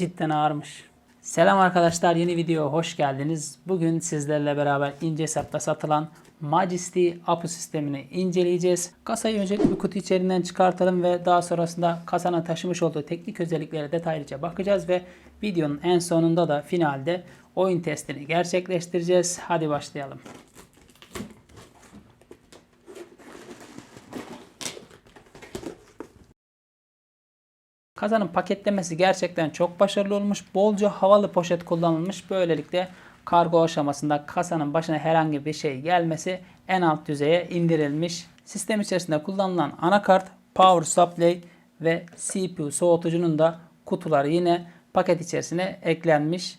cidden ağırmış. Selam arkadaşlar yeni video hoş geldiniz. Bugün sizlerle beraber ince hesapta satılan Majesty Apu sistemini inceleyeceğiz. Kasayı öncelikle bir kutu içerisinden çıkartalım ve daha sonrasında kasanın taşımış olduğu teknik özelliklere detaylıca bakacağız ve videonun en sonunda da finalde oyun testini gerçekleştireceğiz. Hadi başlayalım. Kazanın paketlemesi gerçekten çok başarılı olmuş. Bolca havalı poşet kullanılmış. Böylelikle kargo aşamasında kasanın başına herhangi bir şey gelmesi en alt düzeye indirilmiş. Sistem içerisinde kullanılan anakart, power supply ve CPU soğutucunun da kutuları yine paket içerisine eklenmiş.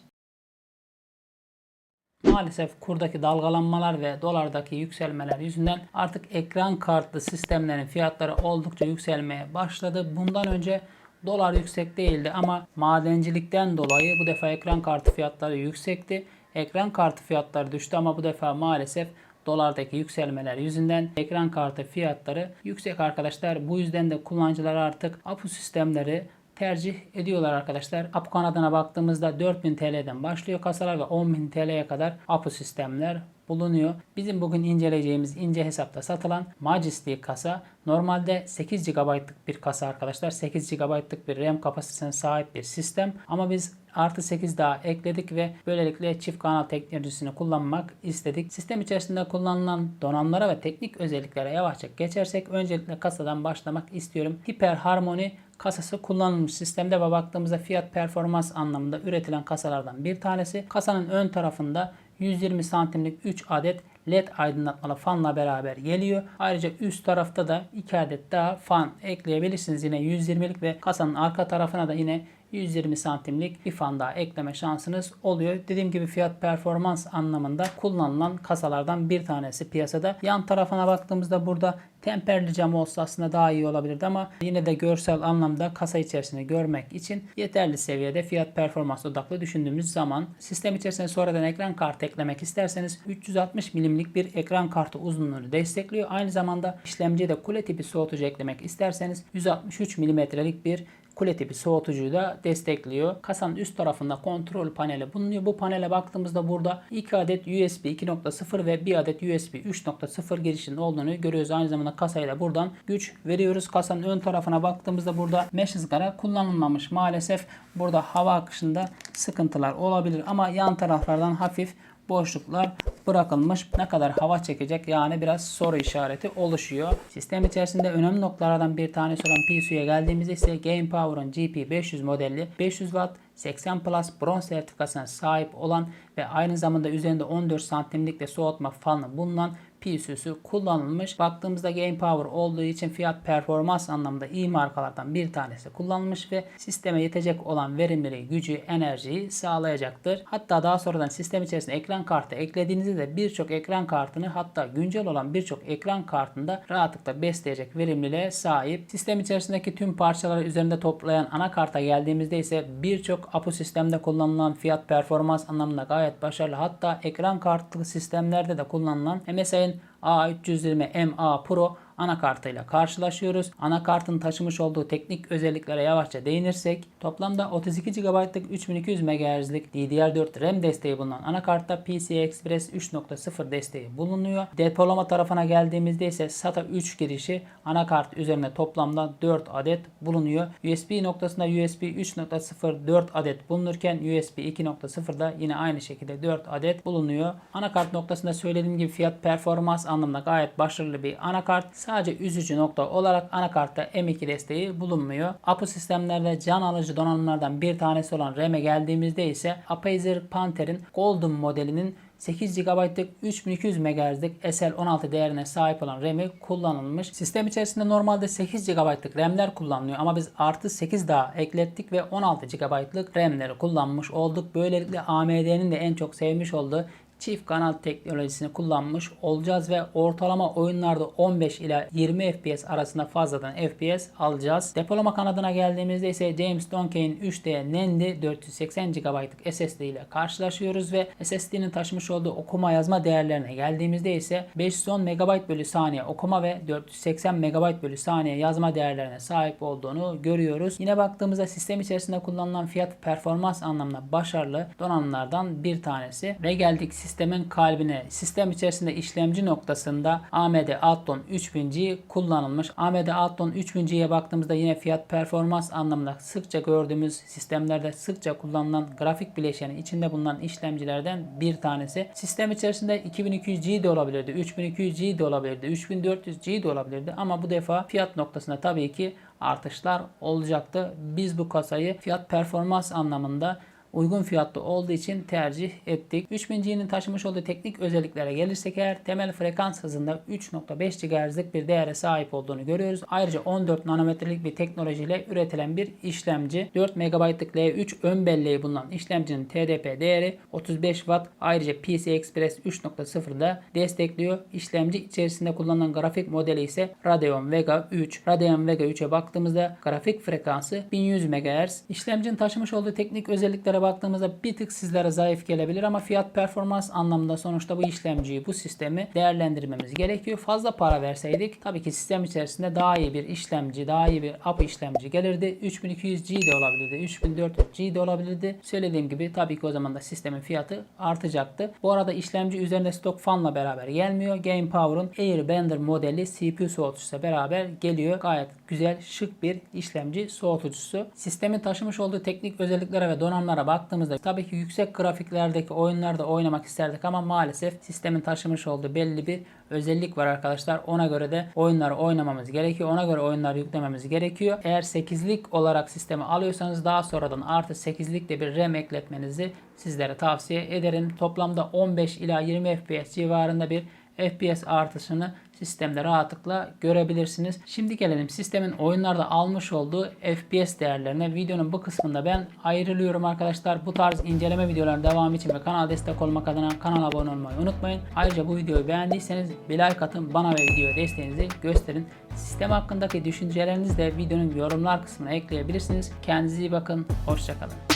Maalesef kurdaki dalgalanmalar ve dolardaki yükselmeler yüzünden artık ekran kartlı sistemlerin fiyatları oldukça yükselmeye başladı. Bundan önce dolar yüksek değildi ama madencilikten dolayı bu defa ekran kartı fiyatları yüksekti. Ekran kartı fiyatları düştü ama bu defa maalesef dolardaki yükselmeler yüzünden ekran kartı fiyatları yüksek arkadaşlar. Bu yüzden de kullanıcılar artık APU sistemleri tercih ediyorlar arkadaşlar. APU kanadına baktığımızda 4000 TL'den başlıyor kasalar ve 10.000 TL'ye kadar APU sistemler bulunuyor. Bizim bugün inceleyeceğimiz ince hesapta satılan Majesty kasa normalde 8 GB'lık bir kasa arkadaşlar. 8 GB'lık bir RAM kapasitesine sahip bir sistem ama biz artı 8 daha ekledik ve böylelikle çift kanal teknolojisini kullanmak istedik. Sistem içerisinde kullanılan donanımlara ve teknik özelliklere yavaşça geçersek öncelikle kasadan başlamak istiyorum. Hiper Harmony kasası kullanılmış sistemde ve baktığımızda fiyat performans anlamında üretilen kasalardan bir tanesi. Kasanın ön tarafında 120 santimlik 3 adet LED aydınlatmalı fanla beraber geliyor. Ayrıca üst tarafta da 2 adet daha fan ekleyebilirsiniz. Yine 120'lik ve kasanın arka tarafına da yine 120 santimlik bir fan daha ekleme şansınız oluyor. Dediğim gibi fiyat performans anlamında kullanılan kasalardan bir tanesi piyasada. Yan tarafına baktığımızda burada temperli cam olsa aslında daha iyi olabilirdi ama yine de görsel anlamda kasa içerisinde görmek için yeterli seviyede fiyat performans odaklı düşündüğümüz zaman sistem içerisine sonradan ekran kartı eklemek isterseniz 360 milimlik bir ekran kartı uzunluğunu destekliyor. Aynı zamanda işlemciye de kule tipi soğutucu eklemek isterseniz 163 milimetrelik bir kule tipi soğutucuyu da destekliyor. Kasanın üst tarafında kontrol paneli bulunuyor. Bu panele baktığımızda burada 2 adet USB 2.0 ve 1 adet USB 3.0 girişinin olduğunu görüyoruz. Aynı zamanda kasayla buradan güç veriyoruz. Kasanın ön tarafına baktığımızda burada mesh ızgara kullanılmamış. Maalesef burada hava akışında sıkıntılar olabilir ama yan taraflardan hafif boşluklar bırakılmış. Ne kadar hava çekecek yani biraz soru işareti oluşuyor. Sistem içerisinde önemli noktalardan bir tanesi olan PSU'ya geldiğimizde ise Game Power'ın GP500 modeli 500 Watt 80 Plus bronz sertifikasına sahip olan ve aynı zamanda üzerinde 14 santimlik de soğutma fanı bulunan PSU'su kullanılmış. Baktığımızda Game Power olduğu için fiyat performans anlamında iyi markalardan bir tanesi kullanılmış ve sisteme yetecek olan verimliliği, gücü, enerjiyi sağlayacaktır. Hatta daha sonradan sistem içerisinde ekran kartı eklediğinizde de birçok ekran kartını hatta güncel olan birçok ekran kartında rahatlıkla besleyecek verimliliğe sahip. Sistem içerisindeki tüm parçaları üzerinde toplayan anakarta geldiğimizde ise birçok APU sistemde kullanılan fiyat performans anlamında gayet başarılı. Hatta ekran kartlı sistemlerde de kullanılan MSI'nin A320 MA Pro anakartıyla karşılaşıyoruz. Anakartın taşımış olduğu teknik özelliklere yavaşça değinirsek toplamda 32 GB'lık 3200 MHz'lik DDR4 RAM desteği bulunan anakartta PCI Express 3.0 desteği bulunuyor. Depolama tarafına geldiğimizde ise SATA 3 girişi anakart üzerine toplamda 4 adet bulunuyor. USB noktasında USB 3.0 4 adet bulunurken USB 2.0'da yine aynı şekilde 4 adet bulunuyor. Anakart noktasında söylediğim gibi fiyat performans anlamında gayet başarılı bir anakart. Sadece üzücü nokta olarak anakartta M2 desteği bulunmuyor. APU sistemlerde can alıcı donanımlardan bir tanesi olan RAM'e geldiğimizde ise Apacer Panther'in Golden modelinin 8 GB'lık 3200 MHz'lik SL16 değerine sahip olan RAM'i kullanılmış. Sistem içerisinde normalde 8 GB'lık RAM'ler kullanılıyor ama biz artı 8 daha eklettik ve 16 GB'lık RAM'leri kullanmış olduk. Böylelikle AMD'nin de en çok sevmiş olduğu çift kanal teknolojisini kullanmış olacağız ve ortalama oyunlarda 15 ila 20 FPS arasında fazladan FPS alacağız. Depolama kanadına geldiğimizde ise James Donkey'in 3D NAND 480 GB'lık SSD ile karşılaşıyoruz ve SSD'nin taşımış olduğu okuma yazma değerlerine geldiğimizde ise 510 MB bölü saniye okuma ve 480 MB bölü saniye yazma değerlerine sahip olduğunu görüyoruz. Yine baktığımızda sistem içerisinde kullanılan fiyat performans anlamında başarılı donanımlardan bir tanesi ve geldik sistemin kalbine. Sistem içerisinde işlemci noktasında AMD Athlon 3000G kullanılmış. AMD Athlon 3000G'ye baktığımızda yine fiyat performans anlamında sıkça gördüğümüz sistemlerde sıkça kullanılan grafik bileşeni içinde bulunan işlemcilerden bir tanesi. Sistem içerisinde 2200G de olabilirdi, 3200G de olabilirdi, 3400G de olabilirdi ama bu defa fiyat noktasında tabii ki artışlar olacaktı. Biz bu kasayı fiyat performans anlamında uygun fiyatlı olduğu için tercih ettik. 3000G'nin taşımış olduğu teknik özelliklere gelirsek eğer temel frekans hızında 3.5 GHz'lik bir değere sahip olduğunu görüyoruz. Ayrıca 14 nanometrelik bir teknolojiyle üretilen bir işlemci. 4 MB'lık L3 ön belleği bulunan işlemcinin TDP değeri 35 Watt. Ayrıca PCI Express 3.0'da destekliyor. İşlemci içerisinde kullanılan grafik modeli ise Radeon Vega 3. Radeon Vega 3'e baktığımızda grafik frekansı 1100 MHz. İşlemcinin taşımış olduğu teknik özelliklere baktığımızda bir tık sizlere zayıf gelebilir ama fiyat performans anlamında sonuçta bu işlemciyi, bu sistemi değerlendirmemiz gerekiyor. Fazla para verseydik tabii ki sistem içerisinde daha iyi bir işlemci, daha iyi bir API işlemci gelirdi. 3200G de olabilirdi, 3400G de olabilirdi. Söylediğim gibi tabii ki o zaman da sistemin fiyatı artacaktı. Bu arada işlemci üzerinde stok fanla beraber gelmiyor. Game Power'ın Airbender modeli CPU soğutucuyla beraber geliyor. Gayet güzel, şık bir işlemci soğutucusu. Sistemin taşımış olduğu teknik özelliklere ve donanımlara baktığımızda tabii ki yüksek grafiklerdeki oyunlarda oynamak isterdik ama maalesef sistemin taşımış olduğu belli bir özellik var arkadaşlar. Ona göre de oyunları oynamamız gerekiyor. Ona göre oyunları yüklememiz gerekiyor. Eğer 8'lik olarak sistemi alıyorsanız daha sonradan artı 8'lik de bir RAM ekletmenizi sizlere tavsiye ederim. Toplamda 15 ila 20 FPS civarında bir FPS artışını sistemde rahatlıkla görebilirsiniz. Şimdi gelelim sistemin oyunlarda almış olduğu FPS değerlerine. Videonun bu kısmında ben ayrılıyorum arkadaşlar. Bu tarz inceleme videoların devamı için ve kanal destek olmak adına kanala abone olmayı unutmayın. Ayrıca bu videoyu beğendiyseniz bir like atın. Bana ve videoya desteğinizi gösterin. Sistem hakkındaki düşüncelerinizi de videonun yorumlar kısmına ekleyebilirsiniz. Kendinize iyi bakın. Hoşçakalın.